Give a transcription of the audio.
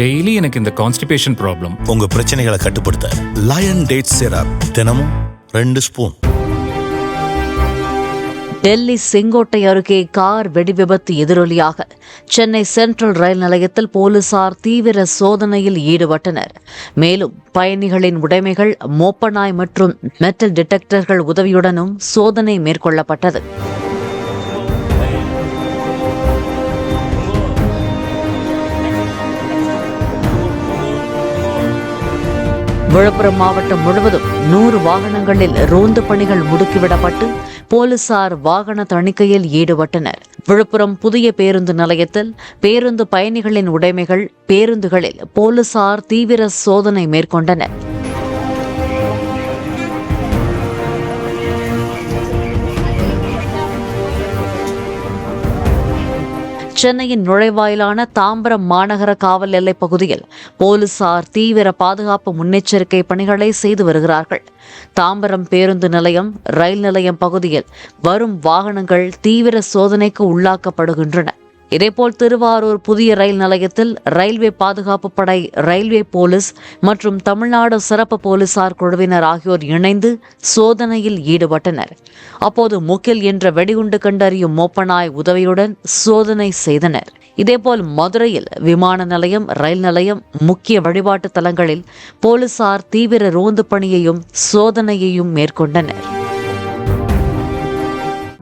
Daily எனக்கு இந்த constipation problem உங்க பிரச்சனைகளை கட்டுப்படுத்த லயன் டேட் சிரப் தினமும் ரெண்டு ஸ்பூன் டெல்லி செங்கோட்டை அருகே கார் வெடிவிபத்து எதிரொலியாக. சென்னை சென்ட்ரல் ரயில் நிலையத்தில் போலீசார் தீவிர சோதனையில் ஈடுபட்டனர். மேலும் பயணிகளின் உடைமைகள் மோப்பநாய் மற்றும் மெட்டல் டிடெக்டர்கள் உதவியுடனும் சோதனை மேற்கொள்ளப்பட்டது. விழுப்புரம் மாவட்டம் முழுவதும் நூறு வாகனங்களில் ரோந்து பணிகள் முடுக்கிவிடப்பட்டு போலீசார் வாகன தணிக்கையில் ஈடுபட்டனர். விழுப்புரம் புதிய பேருந்து நிலையத்தில் பேருந்து பயணிகளின் உடைமைகள் பேருந்துகளில் போலீசார் தீவிர சோதனை மேற்கொண்டனர். சென்னையின் நுழைவாயிலான தாம்பரம் மாநகர காவல் எல்லைப் பகுதியில் போலீசார் தீவிர பாதுகாப்பு முன்னெச்சரிக்கை பணிகளை செய்து வருகிறார்கள். தாம்பரம் பேருந்து நிலையம் ரயில் நிலையம் பகுதியில் வரும் வாகனங்கள் தீவிர சோதனைக்கு உள்ளாக்கப்படுகின்றன. இதேபோல் திருவாரூர் புதிய ரயில் நிலையத்தில் ரயில்வே பாதுகாப்பு படை ரயில்வே போலீஸ் மற்றும் தமிழ்நாடு சிறப்பு போலீசார் குழுவினர் ஆகியோர் இணைந்து சோதனையில் ஈடுபட்டனர். அப்போது முக்கில் என்ற வெடிகுண்டு கண்டறியும் மோப்பனாய் உதவியுடன் சோதனை செய்தனர். இதேபோல் மதுரையில் விமான நிலையம் ரயில் நிலையம் முக்கிய வழிபாட்டு தலங்களில் போலீசார் தீவிர ரோந்து பணியையும் சோதனையையும் மேற்கொண்டனர்.